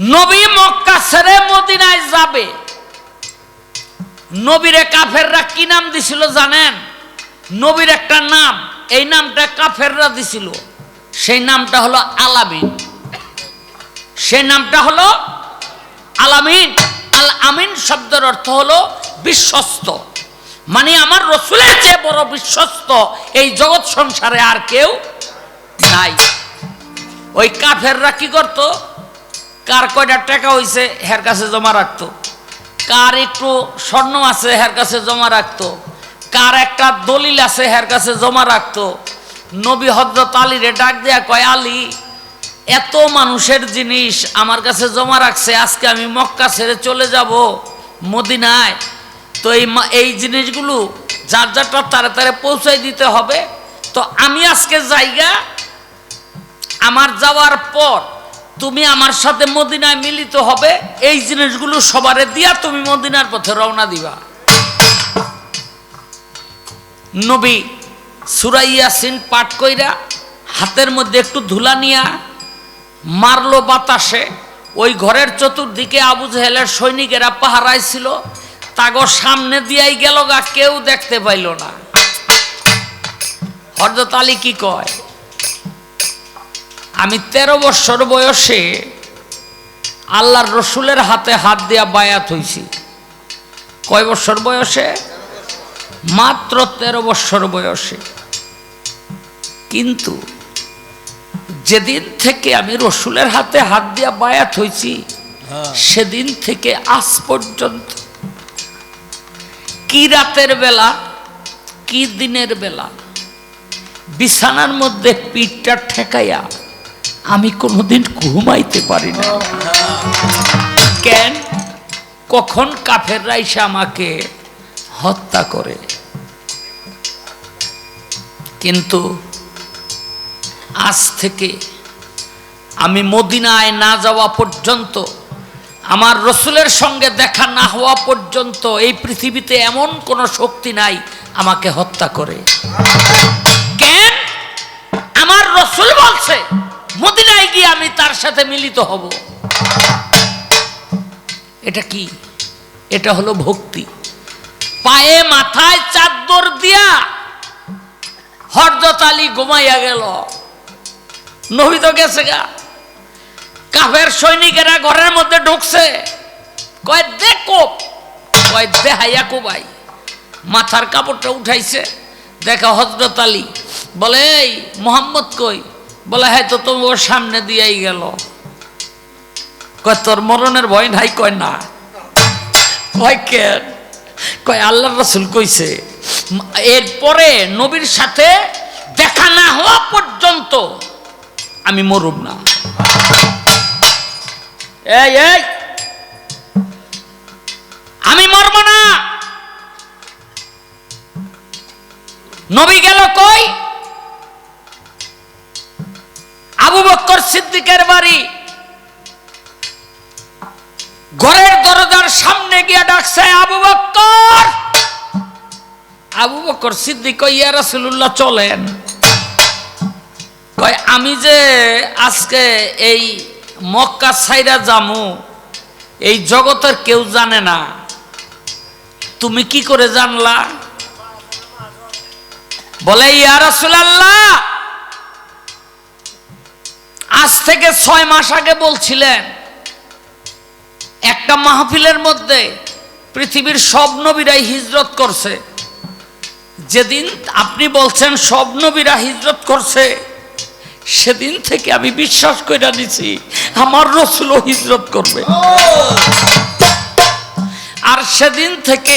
নবী মক্কা ছেড়ে মদিনায় যাবে। নবীরে কাফেররা কি নাম দিছিল জানেন? নবীর একটা নাম, এই নামটা কাফেররা দিছিল। সেই নামটা হলো আলামিন। সেই নামটা হলো আলামিন। আল আমিন শব্দের অর্থ হলো বিশ্বস্ত। মানে আমার রসুলের যে বড় বিশ্বস্ত এই জগৎ সংসারে আর কেউ নাই। ওই কাফেররা কি করতো? কার কয়টা টাকা হইছে, হের কাছে জমা রাখতো। কার একটু স্বর্ণ আছে, হের কাছে জমা রাখতো। কার একটা দলিল আছে, হের কাছে জমা রাখতো। নবী হজরত আলীরে ডাক দেয়া কয়, আলী, এত মানুষের জিনিস আমার কাছে জমা রাখছে, আজকে আমি মক্কা ছেড়ে চলে যাব মদিনায়। তো এই এই জিনিসগুলো যার যারটা তাড়াতাড়ি পৌঁছাই দিতে হবে। তো আমি আজকে জায়গা আমার যাওয়ার পর তুমি আমার সাথে মদিনায় মিলিত হবে, এই জিনিসগুলো সবারে দিয়া তুমি মদিনার পথে রওনা দিবা। নবী সুরাইয়া সিন পাঠ কইরা হাতের মধ্যে একটু ধুলা নিয়া মারলো বাতাসে। ওই ঘরের চতুর্দিকে আবু জাহেলের সৈনিকেরা পাহারায় ছিল সামনে দিয়াই গেল গা, কেউ দেখতে পাইল না। হরদত আলী কি কয়? আমি তেরো বছর বয়সে আল্লাহর রসুলের হাতে হাত দিয়া বায়াত হইছি। কয় বছর বয়সে? মাত্র তেরো বছর বয়সে। কিন্তু যেদিন থেকে আমি রসুলের হাতে হাত দিয়া বায়াত হইছি সেদিন থেকে আজ পর্যন্ত। কি রাতের বেলা কি দিনের বেলা বিছানার মধ্যে পিঠটা ঠেকাইয়া আমি কোনোদিন ঘুমাইতে পারি না। কেন? কখন কাফের রাইসা আমাকে হত্যা করে। কিন্তু আজ থেকে আমি মদিনায় না যাওয়া পর্যন্ত, আমার রসুলের সঙ্গে দেখা না হওয়া পর্যন্ত এই পৃথিবীতে এমন কোনো শক্তি নাই আমাকে হত্যা করে। কেন? আমার রসুল বলছে মদিনায় গিয়ে আমি তার সাথে মিলিত হব। এটা কি? এটা হলো ভক্তি। পায়ে মাথায় চাদর দিয়া হরদত আলী ঘুমাইয়া গেল। নবী তো গেছে গা। কাফের সৈনিকেরা ঘরের মধ্যে ঢুকছে। কয়, দেখো। কয় দেহাইয়া কোবাই মাথার কাপড়টা উঠাইছে। দেখা হজরত আলী বলে, এই মোহাম্মদ কই? বলে হ্যাঁ তো তুমি ওর সামনে দিয়েই গেল। কয়, তোর মরণের ভয় নাই? কয়, না। কয় কয় আল্লাহ রসুল কইছে এরপরে নবীর সাথে দেখা না হওয়া পর্যন্ত আমি মরুম না। এই এই, আমি মরব না। নবী গেল কই? সিদ্দিকের বাড়ি। ঘরের দরজার সামনে গিয়ে ডাকছে, আবু বক্কর! আবু বক্কর সিদ্দিক ইয়া রাসূলুল্লাহ, চলেন। কয়, আমি যে আজকে এই মক্কা সাইরা জামু এই জগতের কেউ জানে না। তুমি কি করে জানলা? বলে, ইয়া রাসূলুল্লাহ! আজ থেকে ছয় মাস আগে বলছিলেন, একটা মাহফিলের মধ্যে পৃথিবীর সব নবীরাই হিজরত করছে। যেদিন আপনি বলছেন সব নবীরা হিজরত করছে, সেদিন থেকে আমি বিশ্বাস করে নিছি আমার রসুলও হিজরত করবে। আর সেদিন থেকে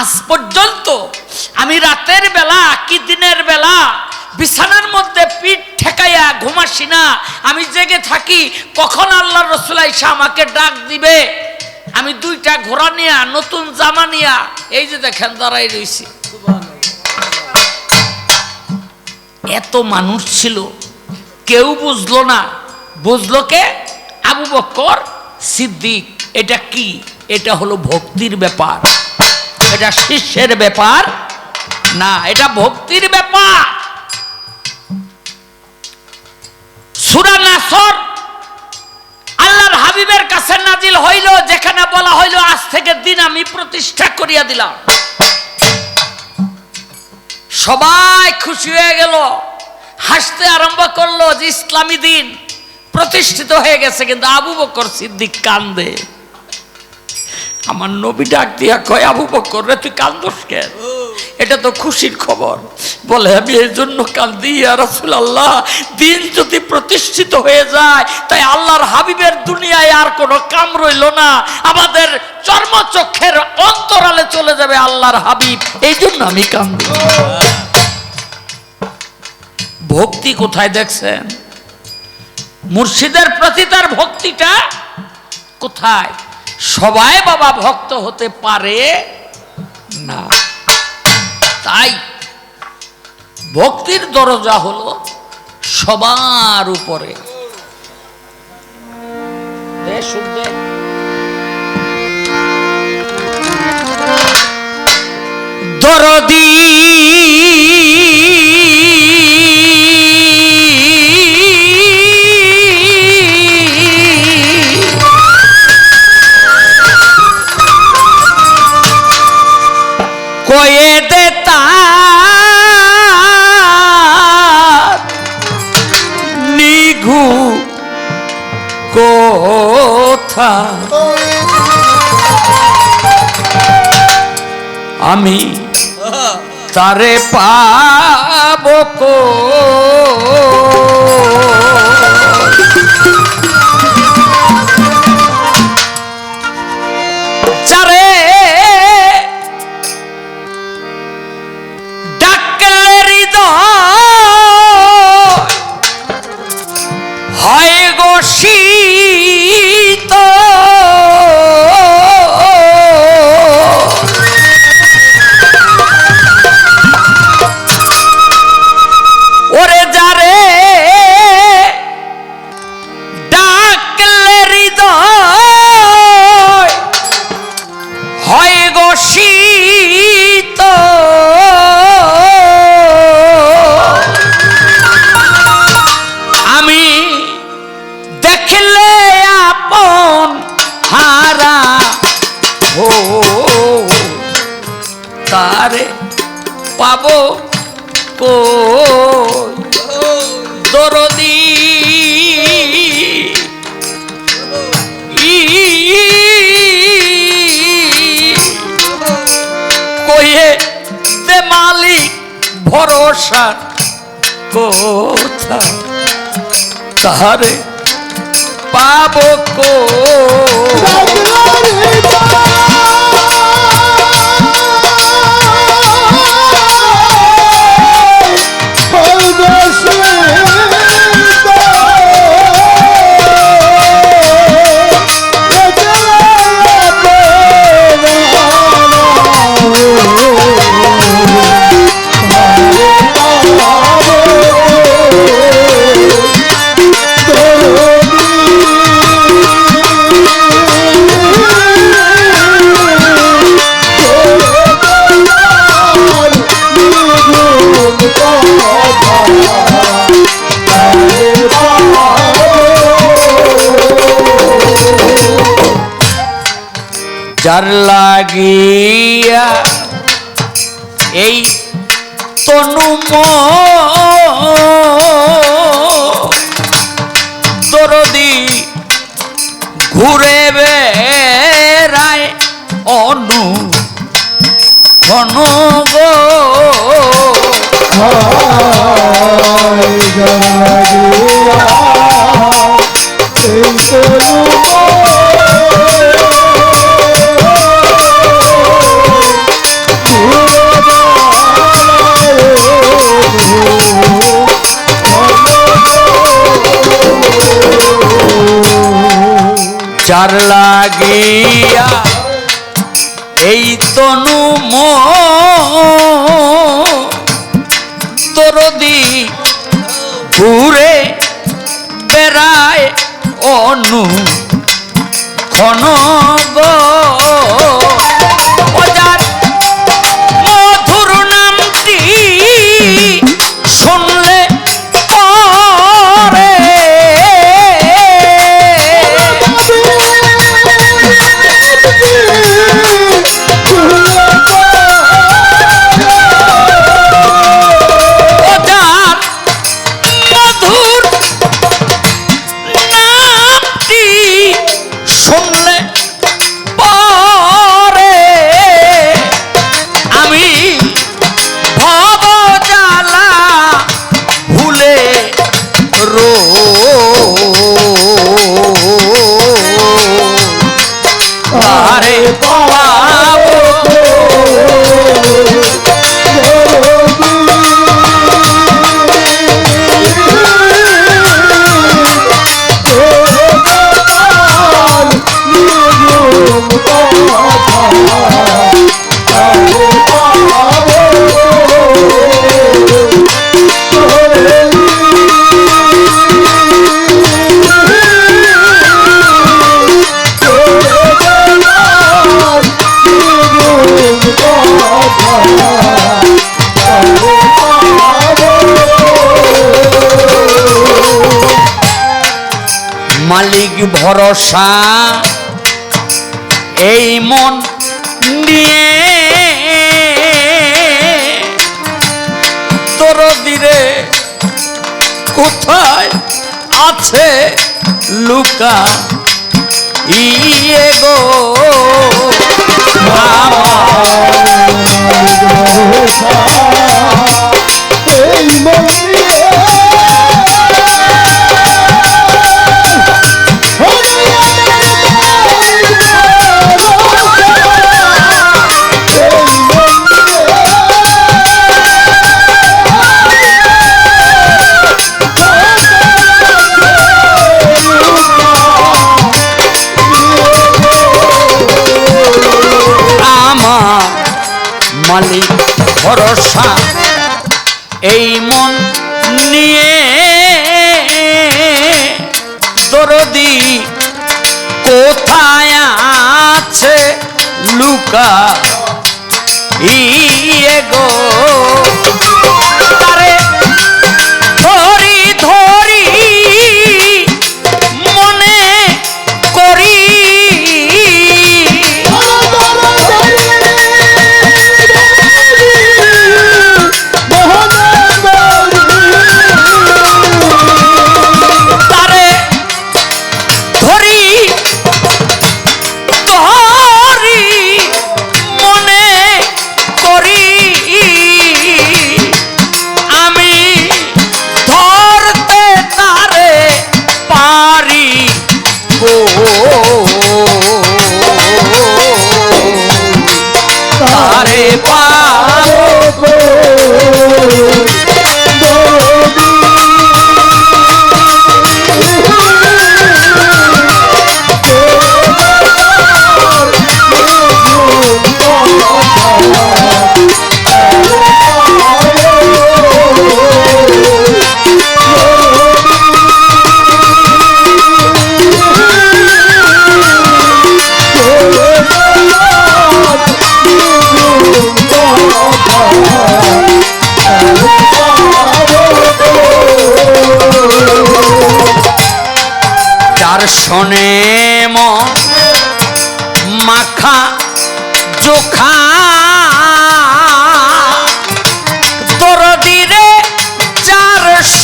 আজ পর্যন্ত আমি রাতের বেলা কি দিনের বেলা বিছানার মধ্যে পিঠ ঠেকাইয়া ঘুমাসি না, আমি জেগে থাকি, কখন আল্লাহ রসুল আইসা আমাকে ডাক দিবে? আমি দুইটা ঘোড়া নিয়া, নতুন জামা নিয়া, এই যে দেখেন দাঁড়াই রয়েছি এত মানুষ ছিল, কেউ বুঝলো না। বুঝলো কে? আবু বক্কর সিদ্দিক। এটা কি? এটা হলো ভক্তির ব্যাপার। এটা শিষ্যের ব্যাপার না, এটা ভক্তির ব্যাপার। সুরা নাসর আল্লাহর হাবিবের কাছে নাজিল হইল, যেখানে বলা হইল, আজ থেকে দিন আমি প্রতিষ্ঠা করিয়া দিলাম। সবাই খুশি হয়ে গেল, হাসতে আরম্ভ করল যে ইসলামী দিন প্রতিষ্ঠিত হয়ে গেছে, কিন্তু আবু বকর সিদ্দিক কান্দে। আমার নবী ডাক দিয়া কয়, আবু বকর রে, তুই কান্দস কেন? এটা তো খুশির খবর। বলে, আমি এই জন্য কান্দি রাসুল আল্লাহ দিন যদি প্রতিষ্ঠিত হয়ে যায়, তাই আল্লাহর হাবিবের দুনিয়ায় আর কোনো কাম রইল না। আমাদের চর্মচক্ষের অন্তরালে চলে যাবে আল্লাহর হাবিব। এই জন্য আমি কান্দি। ভক্তি কোথায় দেখছেন? মুর্শিদের প্রতি তার ভক্তিটা কোথায়? সবাই বাবা ভক্ত হতে পারে না। তাই ভক্তির দরজা হলো সবার উপরে। দরদী আমি তারে পাবো কো ভরসা কোথা? তাহারে পাবো কো? লাগিয়া এই তনু দরদি ঘুরে বেড়ায় অনু ঘন গো। যার লাগিয়া এই তনু মরদি ঘুরে বেড়ায় অনু ক্ষণ মালিক ভরসা এই মন নিয়ে তোর দিরে কোথায় আছে লুকা? ইয়ে গো। এই মন্দিরে লুকা ইয়ে গো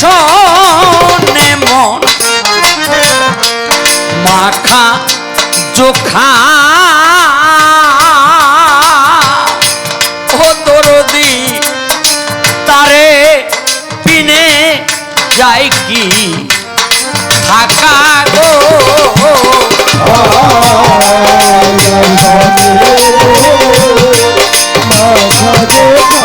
শোনে মন। মাখা চোখা ও দরদি তারে পিনে যায় কি? থাকা গো। যার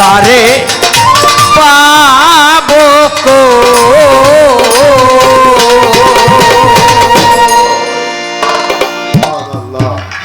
তারে পাবো কো?